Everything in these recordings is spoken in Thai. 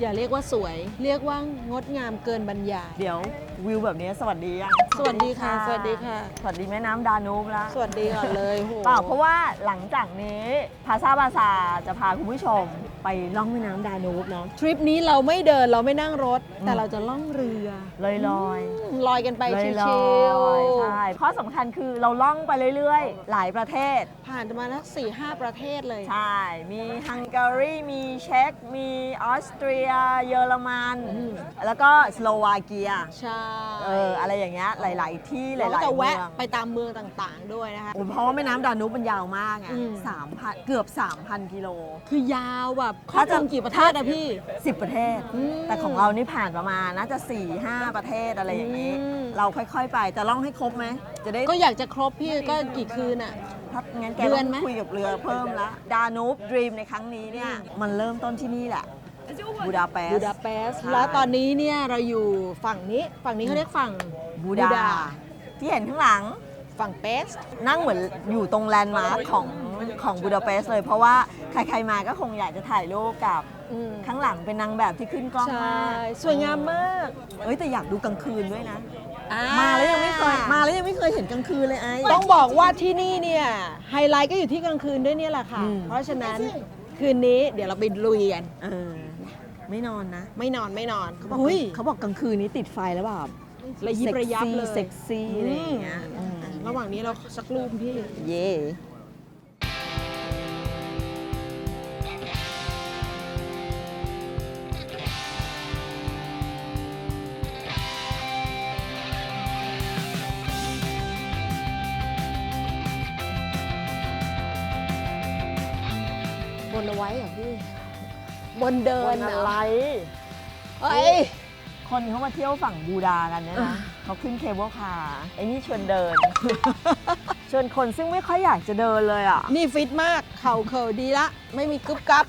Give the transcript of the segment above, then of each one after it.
อย่าเรียกว่าสวย เรียกว่างดงามเกินบรรยาย เดี๋ยววิวแบบนี้สวัสดียังสวัสดีค่ะ สวัสดีค่ะ สวัสดีแม่น้ำดานูบละสวัสดีก่อนเลยโห เปล่าเพราะว่าหลังจากนี้พาซาบาซาจะพาคุณผู้ชม ไปล่องแม่น้ำดานูบเนาะทริปนี้เราไม่เดินเราไม่นั่งรถอืมแต่เราจะล่องเรือลอยลอยลอยกันไปลอยชิลวอยใช่ข้อสำคัญคือเราล่องไปเรื่อยๆ หลายประเทศๆผ่านมาแล้วสี่ห้าประเทศเลย ใช่ มีฮังการีมีเช็กมีออสเตรีย เยอรมันอืมแล้วก็สโลวาเกียใช่เอออะไรอย่างเงี้ยหลาย ๆ ที่หเราก็ลายจะๆเมืแวะองไปตามเมืองต่างๆ ด้วยนะคะโอ้เพราะว่าแม่น้ำดานูบมันยาวมากอะอืมสามพันเกือบ 3,000 กิโล คือยาวแบบครอถ้าบจะคลุมกี่ประเทศอะพี่10ประเทศ อืมแต่ของเรานี่ผ่านประมาณน่าจะ4 5ประเทศอะไรอย่างนี้ อืม เราค่อยๆไปจะล่องให้ครบไหมจะได้ก็อยากจะครบพี่ก็กี่คืนอะถ้างั้นแกเดืต้ออนงไหมคุยกับเรือเพิ่มละดานูบดรีมในครั้งนี้เนี่ยมันเริ่มต้นที่นี่แหละบูดาเปสต์ บูดาเปสต์ใช่ แล้วตอนนี้เนี่ยเราอยู่ฝั่งนี้ ฝั่งนี้เขาเรียกฝั่งบูดาที่เห็นข้างหลัง ฝั่งเปสต์นั่งเหมือนอยู่ตรงแลนด์มาร์คของของบูดาเปสต์เลย เพราะว่าใครๆมาก็คงอยากจะถ่ายรูปกับอืมข้างหลังเป็นนางแบบที่ขึ้นกล้องใช่มากสวยงามมากเอ้ยแต่อยากดูกลางคืนด้วยนะ อ่มาแล้วยังไม่เคยมาแล้วยังไม่เคยเห็นกลางคืนเลยไอ้ ต้องบอกว่าที่นี่เนี่ยไฮไลท์ก็อยู่ที่กลางคืนด้วยเนี่ยแหละค่ะ อืม เพราะฉะนั้นคืนนี้เดี๋ยวเราไปลุยกันเออไม่นอนนะไม่นอนไม่นอนเขาบอกอุ้ยเขาบอกกลางคืนนี้ติดไฟแล้วแบบระยิบระยับเลย เซ็กซี่อะไรอย่างเงี้ยอืมอืม ระหว่างนี้เราสักรูปพี่ เย่บนเอาไว้เหรอพี่ บนเดิวันนเหรอะไรเอ้ยคนเขามาเที่ยวฝั่งบูดากันเนี่ยนะ เขาขึ้นเคเบิลคาร์ไอ้นี่ชวนเดิน ชวนคนซึ่งไม่ค่อยอยากจะเดินเลยอะ นี่ฟิตมากเข่าเข่าดีละ ไม่มีกึบกับ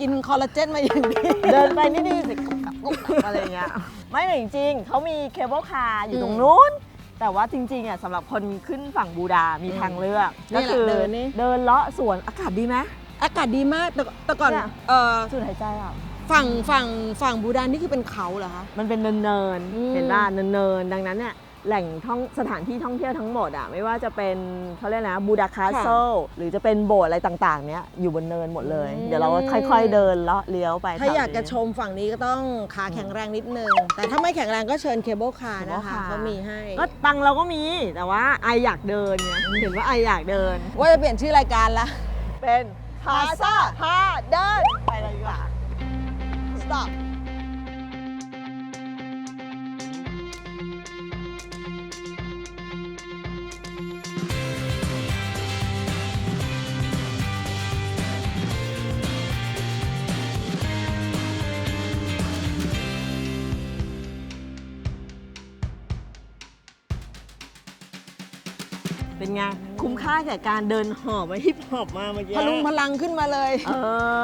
กินคอลลาเจนมาอย่างดี เดินไปนี่ดีสิกุกกับกุกกับอะไรเงี้ยไม่แต่จริงๆเขามีเคเบิลคาร์อยู่ตรงนู้น แต่ว่าจริงๆอะสำหรับคนขึ้นฝั่งบูดา มีทางเลือก นี่ก็แหละคือเดินนี่ เดินเลาะสวนอากาศดีไหม อากาศดีมากแต่แต่ก่อนเนี่ย เอ่อสูดหายใจอะ ฝั่งฝั่งฝั่งบูดานนี่คือเป็นเขาเหรอคะ มันเป็นเนินอืมๆเห็นป่ะเนินๆดังนั้นเนี่ยแหล่งท่องสถานที่ท่องเที่ยวทั้งหมดอะไม่ว่าจะเป็นเขาเรียกนะบูดาคาสเซิลหรือจะเป็นโบสถ์อะไรต่างๆ เนี้ยอยู่บนเนินหมดเลย เดี๋ยวเราก็ค่อย ๆ เดินเลาะเลี้ยวไปถ้าอยากแถวนี้จะชมฝั่งนี้ก็ต้องขาแข็งแรงนิดนึง แต่ถ้าไม่แข็งแรงก็เชิญเคเบิลคาร์นะคะ cable car เขามีให้ ก็ตังค์เราก็มีแต่ว่าไออยากเดินไงเห็นว่าไออยากเดิน ว่าจะเปลี่ยนชื่อรายการละ เป็นพาซาพาเดินไปเลยดีกว่า stop เป็นไงคุ้มค่าแก่การเดินหอบมาฮิปฮอปมาเมื่อกี้พลุงพลังขึ้นมาเลย เอ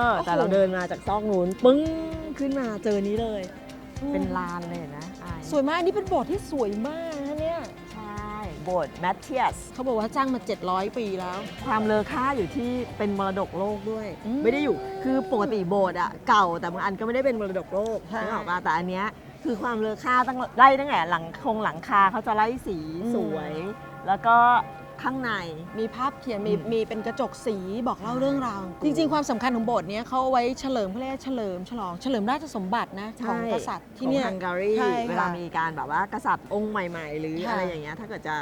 อ แต่เราเดินมาจากซอกนู้นปึ้ง ขึ้นมาเจอนี้เลย เป็นลานเลยนะไอสวยมากอันนี่เป็นโบสถ์ที่สวยมากนะเนี่ยใช่โบสถ์แมทเทียสเขาบอกว่าจ้างมา 700 ปีแล้ว ความเลอค่าอยู่ที่เป็นมรดกโลกด้วย อืมไม่ได้อยู่คือปกติโบสถ์อะเก่าแต่บางอันก็ไม่ได้เป็นมรดกโลกใช่ นึกออกป่ะแต่อันเนี้ยคือความเลอค่าตั้งไล่ตั้งแต่หลังคงหลังคาเขาจะไล่สีสวย แล้วก็ ข้างใน มีภาพเขียนมีอืมมีเป็นกระจกสีบอกเล่าเรื่องราว จริง ๆ ความสำคัญของโบสถ์เนี้ยเขาเอาไว้เฉลิมเขาเรียกว่าเฉลิมฉลองเฉลิมราชสมบัตินะของกษัตริย์ที่เนี่ยของฮังการีใช่ค่ะเวลามีการแบบว่ากษัตริย์องค์ใหม่ ๆ หรือค่ะ อะไรอย่างเงี้ยถ้าเกิดจะ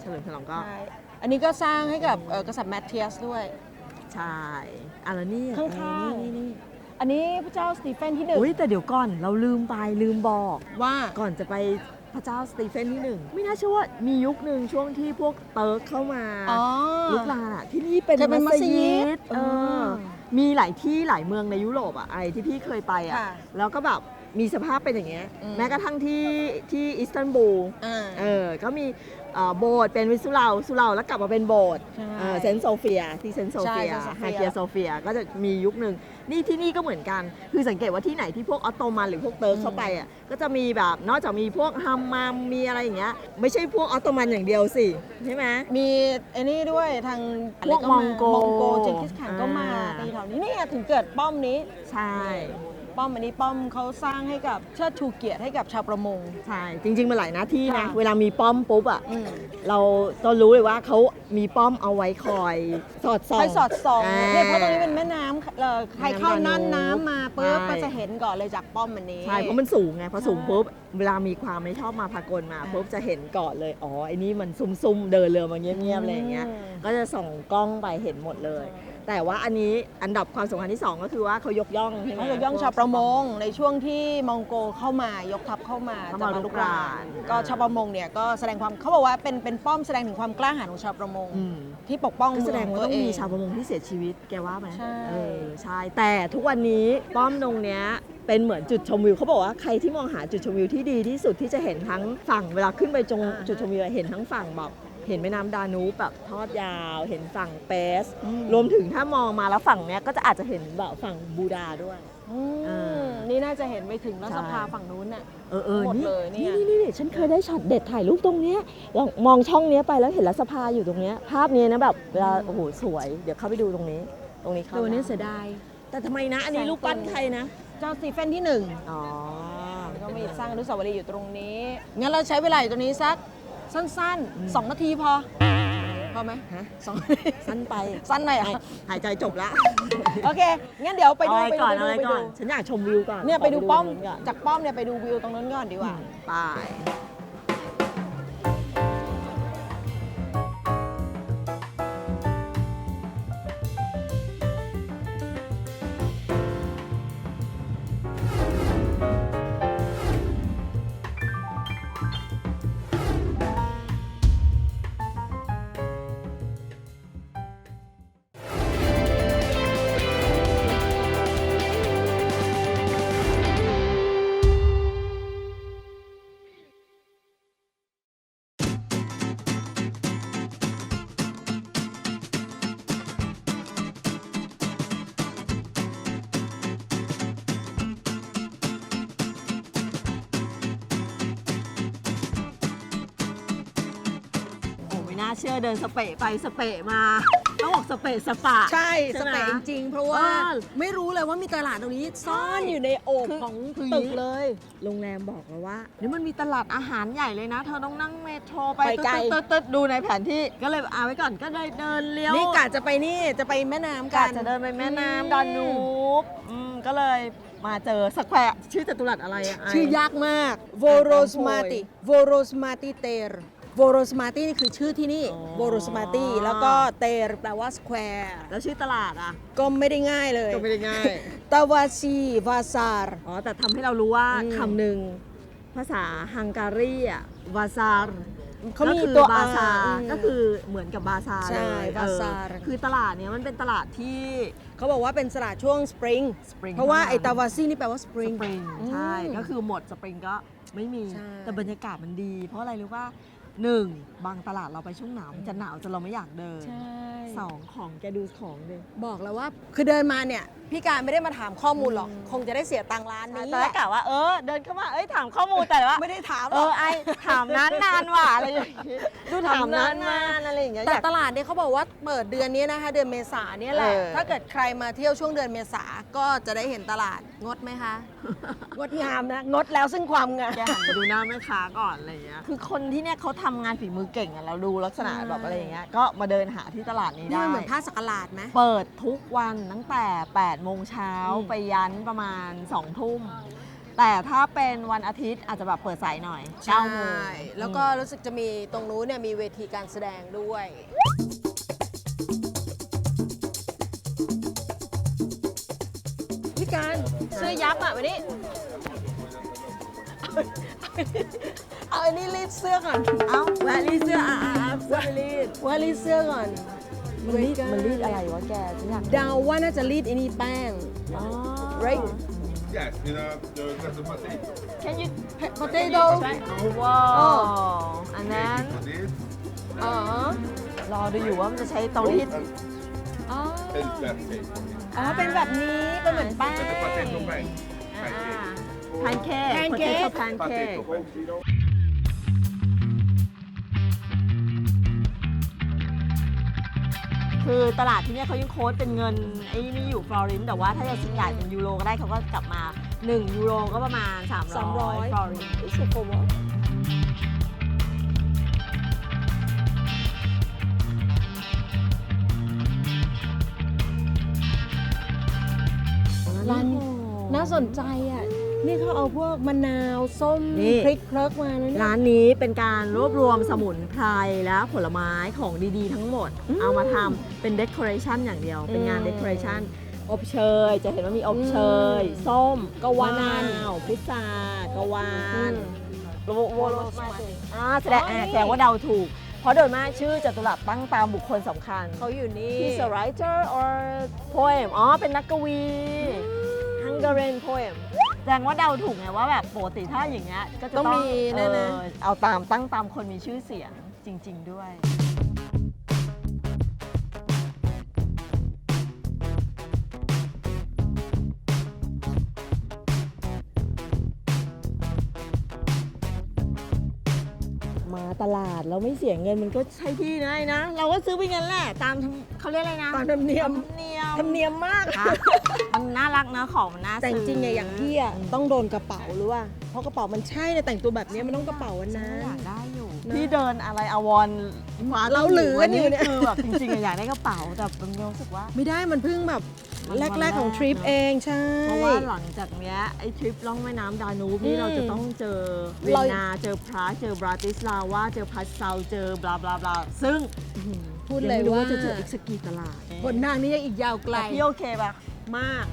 เฉลิมฉลองก็ใช่อันนี้ก็สร้างให้กับเอ่อกษัตริย์แมทเทียสด้วย ใช่อะแล้วนี่ข้างๆ นี่นี่อันนี้พระเจ้าสตีเฟนที่หนึ่งอุ้ยแต่เดี๋ยวก่อนเราลืมไปลืมบอก ว่า ก่อนจะไป พระเจ้าสตีเฟนที่หนึ่งไม่น่าเชื่อว่ามียุคหนึ่งช่วงที่พวกเติร์กเข้ามาอ๋อลุกลานอะที่นี่เป็นเคยเป็นมัสยิดเอเอออมีหลายที่หลายเมืองในยุโรปอะไอที่พี่เคยไปอะค่ะแล้วก็แบบมีสภาพเป็นอย่างเงี้ยอืมแม้กระทั่งที่ที่อิสตันบูลอ่าเออก็มีเอ่อโบสถ์เป็นวิสุเหราสุเหราแล้วกลับมาเป็นโบสถ์ใช่เออเซนต์โซเฟียที่เซนต์โซเฟียใช่ Saint Sophia ไฮเกียโซเฟียก็จะมียุคหนึ่ง นี่ที่นี่ก็เหมือนกัน คือสังเกตว่าที่ไหนที่พวกออตโตมันหรือพวกเติร์กเข้าไปอะก็จะมีแบบนอกจากมีพวกฮัมมัมมีอะไรอย่างเงี้ยไม่ใช่พวกออตโตมันอย่างเดียวสิใช่ไหมมีไอ้นี่ด้วยทางพวกะไรามองโกมองโกเจงกิสข่านก็มาอ่าตีแถวนี้นี่ไงถึงเกิดป้อมนี้ใช่ ป้อมอันนี้ป้อมเขาสร้างให้กับเชิดชูเกียรติให้กับชาวประมง ใช่ จริงๆมันหลายหน้าที่นะ ค่ะ เวลามีป้อมปุ๊บอะ อืม เราต้องรู้เลยว่าเขามีป้อมเอาไว้คอยสอดส่องให้สอดส่องอ่าเนี่ยเพราะตรงนี้เป็นแม่น้ำเอ่อใครเข้าน่านแม่น้ำน้ำมาปุ๊บใช่ ก็จะเห็นก่อนเลยจากป้อมอันนี้ ใช่ เพราะมันสูงไงพอสูงใช่ปุ๊บ เวลามีความไม่ชอบมาพากลมาอ่าปุ๊บจะเห็นก่อนเลย อ๋อไอ้นี่มันซุ่มๆ เดินเรือมาเงียบๆ อะไรอย่างเงี้ย อืม ก็จะส่องกล้องไปเห็นหมดเลย แต่ว่าอันนี้อันดับความสำคัญที่สองก็คือว่าเขายกย่องใช่ไหมเขายกย่องชาวประมงในช่วงที่มองโกเข้ามายกทัพเข้ามาเข้าจะมามาลุลุกกรารานนก็อ่าชาวประมงเนี่ยก็แสดงความเขาบอกว่าเป็นเป็นป้อมแสดงถึงความกล้าหาญของชาวประมง อืมที่ปกป้องก็แสดงว่าเมืต้องมีเชาวประมงที่เสียชีวิตแกว่าไหมใช่ เออใช่แต่ทุกวันนี้ป้อมตรงเนี้ยเป็นเหมือนจุดชมวิวเขาบอกว่าใครที่มองหาจุดชมวิวที่ดีที่สุดที่จะเห็นทั้งฝั่งเวลาขึ้นไปจงจุดชมวิวเห็นทั้งฝั่งแบบ เห็นแม่น้ำดานูบแบบทอดยาว เห็นฝั่งเปส อืม รวมถึงถ้ามองมาแล้วฝั่งเนี้ยก็จะอาจจะเห็นแบบฝั่งบูดาด้วย อืมเออนี่น่าจะเห็นไปถึงรัฐใช่สภาฝั่งนู้นน่ะ เออเออหมดนี่เลยเนี่ย นี่นี่นี่ฉันเคยได้ช็อตเด็ดถ่ายรูปตรงเนี้ยลองมองช่องเนี้ยไปแล้วเห็นรัฐสภาอยู่ตรงเนี้ยภาพนี้นะแบบเวลาโอ้โหสวย เดี๋ยวเข้าไปดูตรงนี้ ตรงนี้เข้าแต่วันนี้ได้เสียดาย แต่ทำไมนะ อันนี้รูปปั้นใครนะเจ้าสตีเฟนที่หนึ่งอ๋อก็มีสร้างอนุสาวรีย์อยู่ตรงนี้ งั้นเราใช้เวลาอยู่ตรงนี้สัก สั้นๆ2นาทีพอ พอไหมฮะสองนาทีสั้นไปสั้นหน่อยอะหายหายใจจบละโอเค งั้นเดี๋ยวไปดูเอาไปก่อนดูเอาไปก่ดูอนฉันอยากชมวิวก่อนเนี่ยไปดูป้อมตรงนู้นก่อนจากป้อมเนี่ยไปดูวิวตรงนั้นก่อนดีกว่าไปาเชื่อเดินสเปะไปสเปะมาต้องบอกสเปะสปะ ใช่ใช่สไหม เปนจริงๆเพราะว่าเออ ไม่รู้เลยว่ามีตลาดตรงนี้ซ่อนใช่อยู่ในโอบคือของคือตึกเลย โรงแรมบอกเราว่า เดี๋ยวมันมีตลาดอาหารใหญ่เลยนะ เธอต้องนั่งเมโทรไปไปไกล ตึ๊ดๆตึ๊ดๆดูในแผนที่ก็เลยเอาไว้ก่อนก็เลยเดินเลี้ยว นี่กะจะไปนี่จะไปแม่น้ำกักะนจะเดินไปแม่อืม น้ำดานูบอืมก็เลยมาเจอสแควร์ชื่อจตุรัสอะไรอะไชื่อยากมาก โวโรสมาติโวโรสมาติเตร โวโรสมาตินี่คือชื่อที่นี่อ๋อ โวโรสมาติแล้วก็เตรแปลว่าสแควร์แล้วชื่อตลาดอะก็ไม่ได้ง่ายเลยก็ไม่ได้ง่าย ตาวาซีวาซาร์ อ๋อ แต่ทำให้เรารู้ว่าอืม คำหนึ่งภาษาฮังการีอะวาซาร์เขามีก็คือตัว บาซา R ร์อืม ก็คือเหมือนกับบาซาร์ใช่เลยบาซาร์ เออคือตลาดเนี้ยมันเป็นตลาดที่ เขาบอกว่าเป็นสลัดช่วงสปริง Spring เพราะว่าเท่านั้นไอตาวาซีนี่แปลว่าสปริสงปริงใช่ ก็คือหมดสปริงก็ไม่มี ใช่ แต่บรรยากาศมันดี เพราะอะไรรู้ว่า หนึ่งบางตลาดเราไปช่วงหนาวมันจะหนาวจนเราไม่อยากเดินใช่ สองของแกดูของเลยบอกแล้วว่าคือเดินมาเนี่ย พี่การไม่ได้มาถามข้อมูลหรอกคงจะได้เสียตังค์ร้านนี้ตอนแรกกะว่าเออเดินเข้ามาเอ้ยถามข้อมูลแต่ว่า ไม่ได้ถามหเอรออกไอถามนั้นนานว่ะอะไรอย่างงี้ดูถามนั้นนานอะไรอย่างเงี้ยแต่อยาก ตลาดเนี่ยเขาบอกว่าเปิดเดือนนี้นะคะ เดือนเมษาเนี่ยแหละ เออ ถ้าเกิดใครมาเที่ยวช่วงเดือนเมษาก็จะได้เห็นตลาดงดไหมคะ งดงามนะ งดแล้วซึ่งความงาม แกหันมาดูหน้าแม่ค้าก่อนอะไรอย่างเงี้ย คือคนที่เนี่ยเขาทำงานฝีมือเก่งอะเราดูลักษณะใช่แบบอะไรอย่างเงี้ยก็มาเดินหาที่ตลาดนี้นี่ได้ มันเหมือนผ้าสักหลาดไหม เปิดทุกวันตั้งแต่ 8 โมงเช้าอืม ไปยันประมาณ 2 ทุ่ม แต่ถ้าเป็นวันอาทิตย์อาจจะแบบเปิดสายหน่อยเก้าโมงแล้วก็รู้สึกจะมีตรงนู้นเนี่ยมีเวทีการแสดงด้วย พี่การเสื้อยับอะวันนี้ เอาอันนี้รีดเสื้อก่อน เอาแวะรีดเสื้ออะอะอะเสื้อไปรีดแว่ารีดเสื้อก่อนมันรีดมันรีดอะไรวะแกฉันอยากเดาว่าน่าจะรีดไอันนี้แป้ง อ๋อ right Yes, you know, the glass of pate. Can you potato try ว้าวอันนั้น For this, อ๋อรอดูอยู่ว่ามันจะใช้เตารีดอ๋อ and glass cake. อ๋อ เป็นแบบนี้ เป็นเหมือนแป้ง But the potato man. แพนเค้ก Pancake แพนเค้ก Potato. คือตลาดที่เนี่ยเขายังโค้ดเป็นเงินไอ้นี่อยู่ฟลอรินแต่ว่าถ้าจะชิ้นใหญ่เป็นยูโรก็ได้เขาก็กลับมา 1 ยูโรก็ประมาณ 300 300 ฟลอรินรู้สึกผมว่าร้านนี้น่าสนใจอะ นี่เขาเอาพวกมะนาวส้มนี่ พริกเคลิกมานะเนี่ย ร้านนี้เป็นการรวบรวมสมุนไพรและผลไม้ของดีๆ ทั้งหมดเอามาทำเป็นเด o อเรชันอย่างเดียว เป็นงานอืมเด o อเรชันอบเชย จะเห็นว่ามีอบเชย อืมส้มกะวานมะวพุทรากะวาอืนมโรโวโรสมาอ่าแสดงอ่าแสดงว่าเดาถูก เพราะโดยมากชื่อจตุรัสตั้งตามบุคคลสำคัญ เขาอยู่นี่ He's a writer or poem อ๋อ เป็นนักกวี Hungarian poem แส ดงว่าเดาถูกไงว่าแบบปกติถ้าอย่างเงี้ยก็จะต้ต้อองงมีแน่ๆ เออเอาตามตั้งตามคนมีชื่อเสียงจริง ๆ ด้วย มาตลาดแล้วไม่เสียเงินมันก็ใช่ที่นะไอ้นะ เราก็ซื้อไปงั้นแหละตามธรรมเขาเรียกอะไรนะตามธรรมเนียม ธรรมเนีย มธรรมเนียมมากค่ะมันน่ารักนะของมันน่าแต่จซื้ริงๆไงอย่างพี่อะต้องโดนกระเป๋าหรือว่า เพราะกระเป๋ามันใช่เนี่ยแต่งตัวแบบนี้มันต้องกระเป๋าวันฉันั้นนอยากได้อยู่นะพี่เดินอะไรอาวรณ์คว้าเราหลือกันอยู่เนี่ย คือแบบจริงๆอะอยากได้กระเป๋าแต่มันรู้สึกว่า ไม่ได้มันเพิ่งแบบมันวันแรก ๆ ของแรกทริปเนอะเองใช่ เพราะว่าหลังจากเนี้ยไอ้ทริปล่องแม่น้ำดานูบนี่อืมเราจะต้องเจอเวียเรา นนาเจอพราเจอบราติสลาวาเจอพัสเซาเจอบลาบลาบลาซึ่งพูดยังเลยไม่รู้ว่าว่าจะเจออีกสักกี่ตลาด บนทางนี้ยังอีกยาวไกลแต่พี่โอเคปะมาก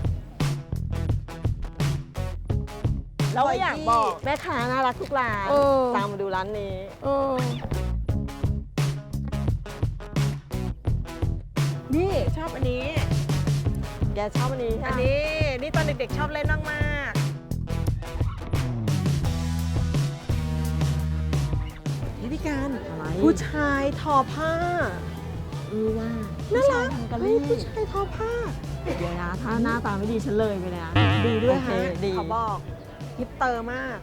เราไม่อยากพี่บอกแม่ค้าน่ารักทุกร้านเออ ตามมาดูร้านนี้ เออนี่ ชอบอันนี้ แกชอบอันนี้ใช่อันไหมนี้ นี่ตอนเด็กๆชอบเล่นมากๆนี่พี่การอะไรผู้ชายทอผ้า เออว่าน่ารักผู้ชยทำกะเฮ้ลี่ยผู้ชายทอผ้า เดี๋ยวนะ ถ้าหน้าตาไม่ดีฉันเลยไปเลยนะดีด้วยโอเคฮะดีเขาบอกฮิปเตอร์มาก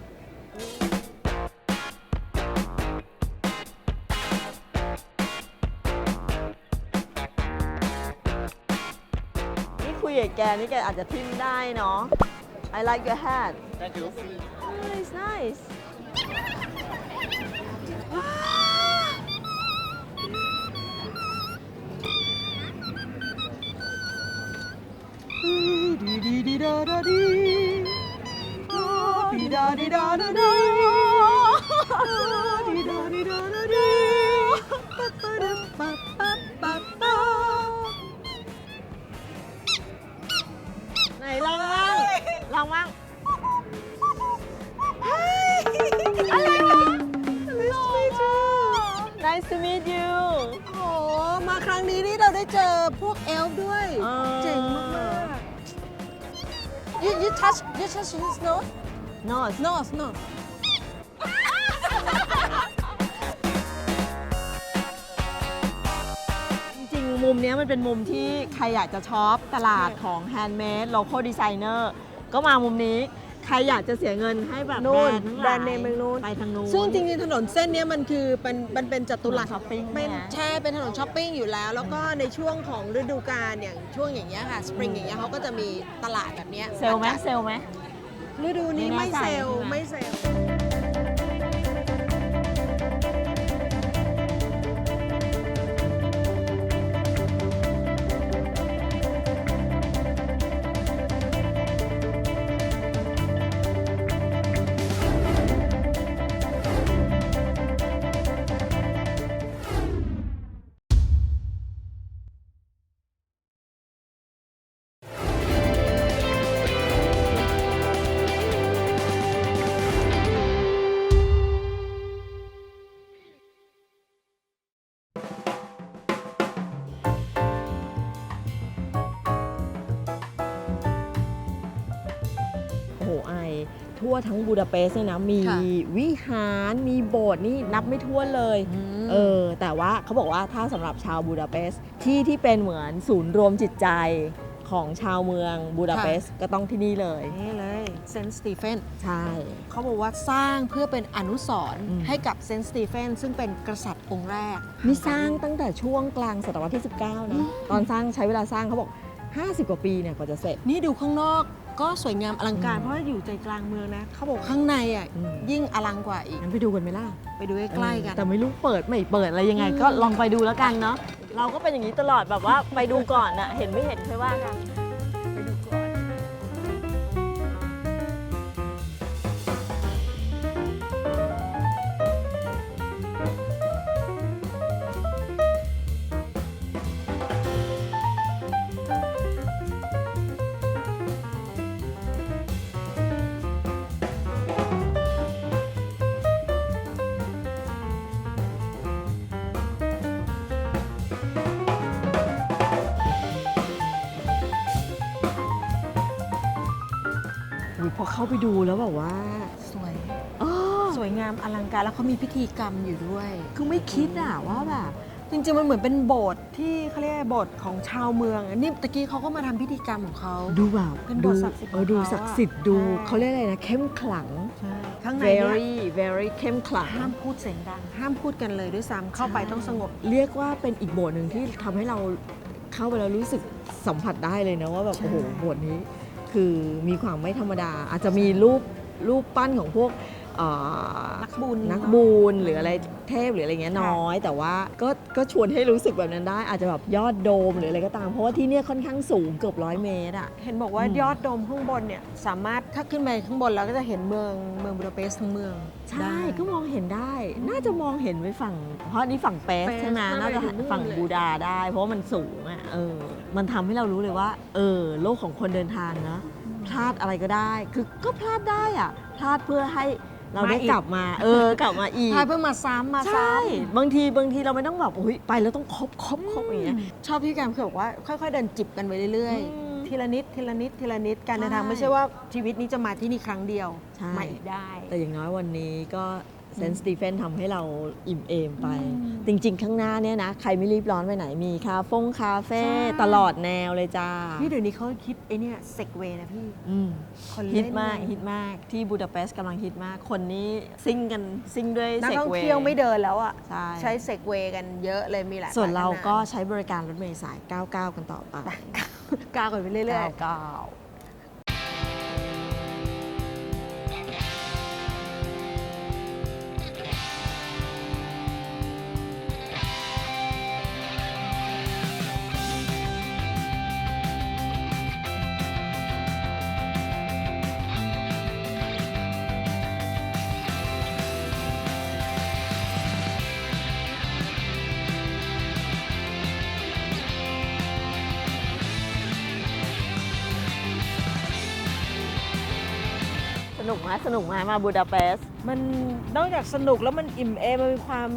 นี่คุยกับแกนี่แกอาจจะทิมได้เนาะ I like your hat Thank you. nice nice ดีดาดีดาดาดีดีดาดีดาดาดีปั๊บปั๊บปั๊บปับปับไหนลองบ้างลองบ้างอะไรวะ Nice to meet you โอ้มาครั้งนี้นี่เราได้เจอพวกเอลฟ์ด้วย เจ๋งมากๆ you you touch you touch his nose nose nose nose จริงๆ มุมเนี้ยมันเป็นมุมที่ใครอยากจะช็อปตลาดของ handmade local designer ก็มามุมนี้ ใครอยากจะเสียเงินให้แบบนู่นแบรนด์แบรนด์เนมทั้งหลายเมืองนู้น ไปทางนู้น ซึ่งจริงๆ ถนนเส้นเนี้ยมันคือเป็นมันเป็นจัตุรัสถนนช้อปปิ้งเป็นเนี่ยใช่เป็นถนนช้อปปิ้งอยู่แล้ว แล้วก็ในช่วงของฤดูกาลอย่างช่วงอย่างเงี้ยค่ะสปริงอย่างเงี้ยเขาก็จะมีตลาดแบบเนี้ยเซลลไหมาจัดเซลลไหม ฤดูนี้ไม่ไม่เซลล์ใช่ไมไม่เซลล์ วทั้งบูดาเปสต์เนี่ยนะมีค่ะ วิหารมีโบสถ์นี่นับไม่ทั่วนเลยมเออแต่ว่าเขาบอกว่าถ้าสำหรับชาวบูดาเปสต์ที่ที่เป็นเหมือนศูนย์รวมจิตใจของชาวเมืองบูดาเปสต์ก็ต้องที่นี่เลย นี่เลยเซนต์สตีเฟนใช่ เขาบอกว่าสร้างเพื่อเป็นอนุสรณ์อืม ให้กับเซนต์สตีเฟนซึ่งเป็นกษัตริย์องค์แรก นี่สร้างตั้งแต่ช่วงกลางศตวรรษที่ 19 นะ ตอนสร้างใช้เวลาสร้างเขาบอก 50 กว่าปีเนี่ยกว่าจะเสร็จ นี่ดูข้างนอก ก็สวยงามอลังการอืมเพราะว่าอยู่ใจกลางเมืองนะเขาบอกข้างในอะอืม ยิ่งอลังกว่าอีก งั้นไปดูกันไหมล่ะไปดูใกล้ๆกัน แต่ไม่รู้เปิดไม่เปิดอะไรยังไงอืมก็ลองไปดูแล้วกันเนาะเราก็เป็นอย่างนี้ตลอดแบบว่าไปดูก่อนอะเห็นไม่เห็นค่อยว่ากันาไปดูแล้วแบบว่าสวยอ้อสวยงามอลังการแล้วเขามีพิธีกรรมอยู่ด้วย คือไม่คิดอะว่าแบบจริงๆ มันเหมือนเป็นโบสถ์ที่เขาเรียกว่าโบสถ์ของชาวเมืองอะนี่ตะกี้เขาก็มาทำพิธีกรรมของเขาดูแบบเป็นบดูทศักดิ์สิทธิ์เออดูของเขาศักดิ์สิทธิ์ดูใช่เขาเรียกอะไรนะเข้มขลังใช่ข้างในเนี่ย very very เข้มขลังห้ามพูดเสียงดัง ห้ามพูดกันเลยด้วยซ้ำเข้าไปต้องสงบ เรียกว่าเป็นอีกโบสถ์หนึ่งที่ทำให้เราเข้าไปแล้วรู้สึกสัมผัสได้เลยนะว่าแบบใช่โอ้โหโบสถ์นี้ คือมีความไม่ธรรมดา อาจจะมีรูปรูปปั้นของพวก นักบุญนักบุญหรืออะไรเทพหรืออะไรเงี้ยค่ะน้อย แต่ว่าก็ก็ชวนให้รู้สึกแบบนั้นได้ อาจจะแบบยอดโดมหรืออะไรก็ตามเพราะว่าที่เนี่ยค่อนข้างสูงเกือบร้อยเมตรอะเห็นบอกว่าอืมยอดโดมข้างบนเนี่ยสามารถถ้าขึ้นไปข้างบนแล้วก็จะเห็นเมืองเมืองบูดาเปสต์ทั้งเมือง ใช่ได้ก็มองเห็นได้ น่าจะมองเห็นไปฝั่ง เพราะอันนี้ฝั่งเปสเปสใช่ไหมเข้าไปน่าจะถึงนู่นฝั่งเลยบูดาได้ เพราะว่ามันสูงอะเออมันทำให้เรารู้เลยว่า เออโลกของคนเดินทางนะพลาดอะไรก็ได้ คือก็พลาดได้อะพลาดเพื่อให้ เราได้กลับมา เออกลับมาอีกพายเพื่อมาซ้ำมาซ้ใช่บางทีบางทีเราไม่ต้องแบบอุ้ยไปแล้วต้องครบครบครบอย่างเงี้ยำชอบพี่แกรมคือบอกว่าค่อย ๆ เดินจิบกันไปเรื่อยอืมๆ ทีละนิดทีละนิดทีละนิดการเดินทางใช่ไม่ใช่ว่าชีวิตนี้จะมาที่นี่ครั้งเดียว ใช่ มาอีกได้ แต่อย่างน้อยวันนี้ก็ เซนต์สตีเฟนทำให้เราอิ่มเอมไปอืมจริง ๆ ข้างหน้าเนี่ยนะ ใครไม่รีบร้อนไปไหนมีคาเฟงคาเฟ่ใช่ตลอดแนวเลยจ้า พี่เดี๋ยวนี้เขาคิดไอเนี่ยเซกเวนะพี่อืมคนฮิเล่ตนมากเนี่ยฮิตมากที่บูดาเปสต์กำลังฮิตมาก คนนี้ซิ่งกันซิ่งด้วยนักเซกท่องเวย์เที่ยวไม่เดินแล้วอะใช่ใช้เซกเวกันเยอะเลยมีหลายส่วนเราก็สใช้บริการรถเมล์สาย 99 กันต่อไปายพันธุ์ก้าวกันไปเรื่อยๆ99 สนุกไหมสนุกไหมมาบูดาเปสต์ มันนอกจากสนุกแล้วมันอิ่มเอมมันมีความ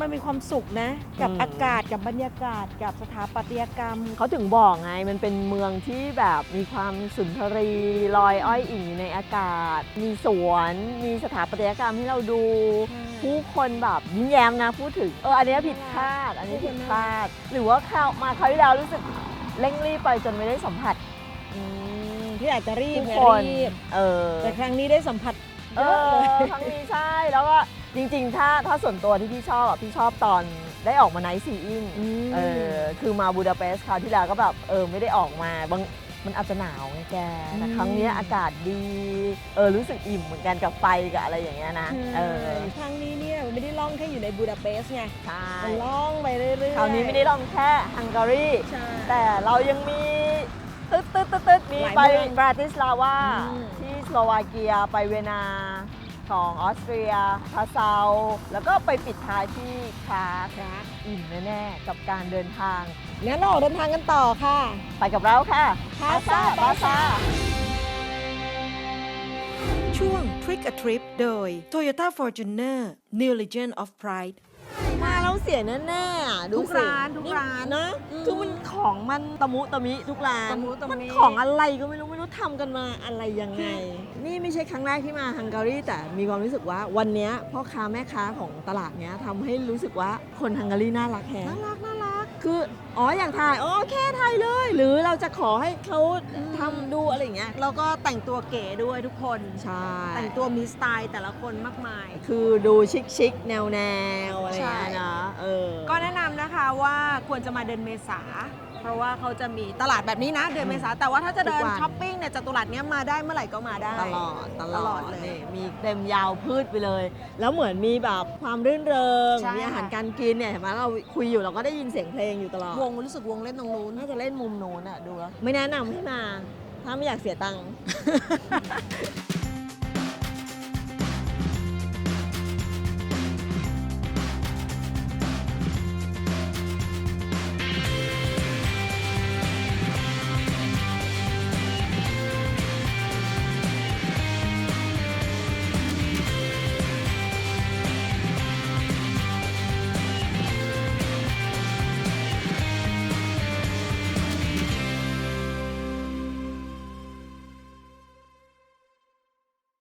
มันมีความสุขนะ กับอืม อากาศกับบรรยากาศกับสถาปัตยกรรม เขาถึงบอกไงมันเป็นเมืองที่แบบมีความสุนทรีลอยอ้อยอิ่งอยู่ในอากาศ มีสวนมีสถาปัตยกรรมให้เราดู ผู้คนแบบยิ้มแย้มนะพูดถึงเอออันเนี้ยผิดคาด อันนี้ผิดคาด หรือว่าคราวมาคราวที่แล้วรู้สึกเร่งรีบไปจนไม่ได้สัมผัสอืม ที่อาจจะรีบผู้ไงคน รีบเออ แต่ครั้งนี้ได้สัมผัสเอเยอะอเลยครั้งนี้ใช่แล้วก็จริงๆ ถ้าถ้าส่วนตัวที่พี่ชอบอะพี่ชอบตอนได้ออกมาไนท์ซีอิงม เออคือมาบูดาเปสต์คราวที่แล้วก็แบบเออไม่ได้ออกมาบางมันอาจจะหนาวไงแกแต่ครั้งเนี้ยอากาศดีเออรู้สึกอิ่มเหมือนกันกับไฟกับอะไรอย่างเงี้ยนะเออครั้งนี้เนี่ยมันไม่ได้ล่องแค่อยู่ในบูดาเปสต์ไงใช่มันล่องไปเรื่อยๆคราวนี้ไม่ได้ลองแค่ฮังการี ใช่แต่เรายังมี ตึ๊ดตึ๊ดตึ๊ดตึ๊ดมีหลายไปเมืองบราติสลาวาอืม ที่สโลวาเกียไปเวนาของออสเตรียพาเซาแล้วก็ไปปิดท้ายที่คลาร์กครับอิ่มแน่ๆกับการเดินทาง งั้นเราออกเดินทางกันต่อค่ะ ไปกับเราค่ะพาซ่าพาซ่าช่วง Trick a Trip โดย Toyota Fortuner New Legend of Pride มาแล้วสิสียแน่ๆอะดูทุกสิร้านทุกร้านนะอืม คือมันของมันตะมุตะมิทุกร้านตะมุตะมิมันของอะไรก็ไม่รู้ไม่รู้ทำกันมาอะไรยังไง นี่ไม่ใช่ครั้งแรกที่มาฮังการีแต่มีความรู้สึกว่าวันเนี้ยพ่อค้าแม่ค้าของตลาดเนี้ยทำให้รู้สึกว่าคนฮังการีน่ารักแฮะน่ารักน่ารัก คืออ๋ออย่างถ่ายอ๋อแค่ถ่ายเลย หรือเราจะขอให้เขาอืมทำดูอะไรอย่างเงี้ย แล้วก็แต่งตัวเก๋ด้วยทุกคน ใช่แต่งตัวมีสไตล์แต่ละคนมากมาย คือดูชิคชิคๆแนวแนวๆอะไรอย่างเงี้ยใช่นะเออ ก็แนะนำนะคะว่าควรจะมาเดินเมษา เพราะว่าเขาจะมีตลาดแบบนี้นะเดือนเมษาแต่ว่าถ้าจะเดินทุกวัน ช้อปปิ้งเนี่ยจตุรัสเนี้ยมาได้เมื่อไหร่ก็มาได้ ตลอดตตลลออดดเลยนี่มีเต็มยาวพืชไปเลย แล้วเหมือนมีแบบความรื่นเริง ใช่ มีอาหารการกินเนี่ยเห็นไหมเราคุยอยู่เราก็ได้ยินเสียงเพลงอยู่ตลอดวงรู้สึกวงเล่นตรงนู้นน่าจะเล่นมุมโน้นอะดูแล้ว ไม่แนะนำให้มา ถ้าไม่อยากเสียตังค์